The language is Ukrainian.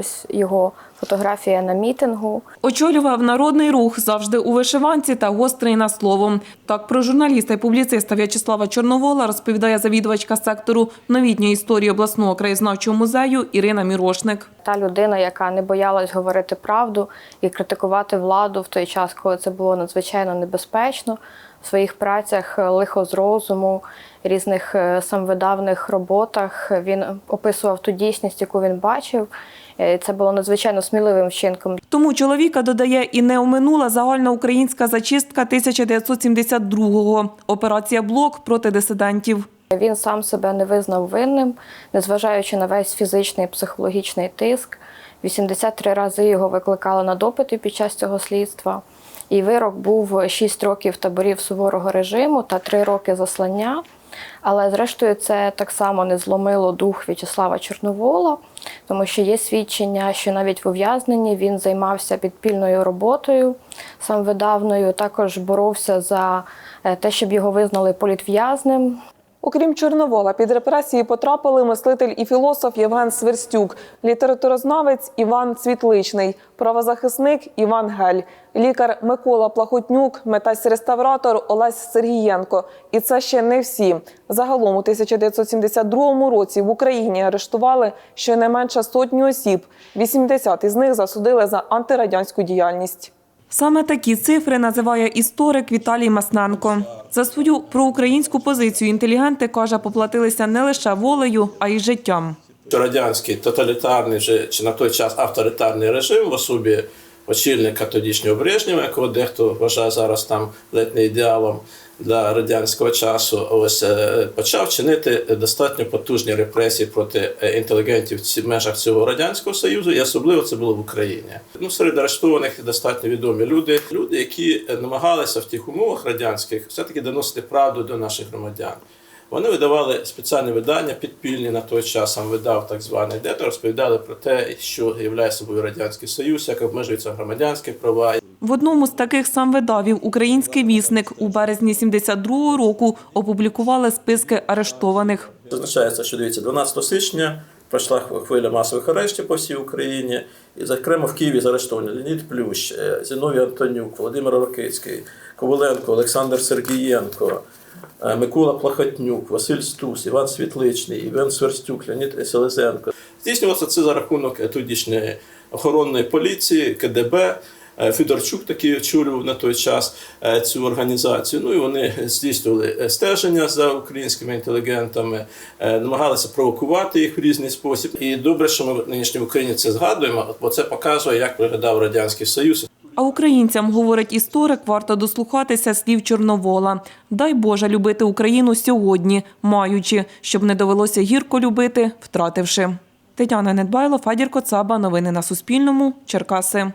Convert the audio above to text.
ось його фотографія на мітингу. Очолював народний рух завжди у вишиванці та гострий на слово. Так про журналіста і публіциста В'ячеслава Чорновола розповідає завідувачка сектору новітньої історії обласного краєзнавчого музею Ірина Мірошник. Та людина, яка не боялась говорити правду і критикувати владу в той час, коли це було надзвичайно небезпечно. В своїх працях е, лихо з розуму, різних е, самовидавних роботах він описував ту дійсність, яку він бачив. Е, Це було надзвичайно сміливим вчинком. Тому чоловіка додає і не оминула загальноукраїнська зачистка 1972-го. Операція Блок проти дисидентів. Він сам себе не визнав винним, незважаючи на весь фізичний і психологічний тиск. 83 рази його викликали на допити під час цього слідства. І вирок був 6 років таборів суворого режиму та 3 роки заслання. Але зрештою це так само не зломило дух В'ячеслава Чорновола, тому що є свідчення, що навіть в ув'язненні він займався підпільною роботою самовидавною, також боровся за е, те, щоб його визнали політв'язним. Окрім Чорновола, під репресії потрапили мислитель і філософ Євген Сверстюк, літературознавець Іван Цвітличний, правозахисник Іван Гель, лікар Микола Плахотнюк, митець-реставратор Олесь Сергієнко. І це ще не всі. Загалом у 1972 році в Україні арештували щонайменше сотню осіб. 80 із них засудили за антирадянську діяльність. Саме такі цифри називає історик Віталій Масненко. За свою проукраїнську позицію інтелігенти каже, поплатилися не лише волею, а й життям. радянський тоталітарний чи на той час авторитарний режим в особі очільника тодішнього Брежнєва, якого дехто вважає зараз там ледь не ідеалом для радянського часу, ось е, почав чинити достатньо потужні репресії проти е, інтелігентів в межах цього радянського союзу, і особливо це було в Україні. Ну серед арештованих достатньо відомі люди, люди, які е, намагалися в тих умовах радянських все таки доносити правду до наших громадян. Вони видавали спеціальні видання, підпільні на той час сам видав так званий, де то розповідали про те, що є собою радянський союз, як обмежуються громадянські права. В одному з таких самвидавів «Український вісник» у березні 72-го року опублікували списки арештованих. Зазначається, що дивіться, 12 січня пройшла хвиля масових арештів по всій Україні, і зокрема в Києві заарештовані Леонід Плющ, е, Зіновій Антонюк, Володимир Рокицький, Коваленко, Олександр Сергієнко. Е, Микола Плахотнюк, Василь Стус, Іван Світличний, Іван Сверстюк, Леонід Селезенко. Здійснювалося це за рахунок тодішньої охоронної поліції, КДБ. Е, Федорчук такий очолював на той час е, цю організацію. Ну і вони здійснювали стеження за українськими інтелігентами, намагалися провокувати їх в різний спосіб. І добре, що ми в нинішній Україні це згадуємо, бо це показує, як виглядав радянський союз. А українцям, говорить історик, варто дослухатися слів Чорновола. Дай Боже любити Україну сьогодні, маючи, щоб не довелося гірко любити, втративши. Тетяна Недбайло, Фадір Коцаба. Новини на Суспільному. Черкаси.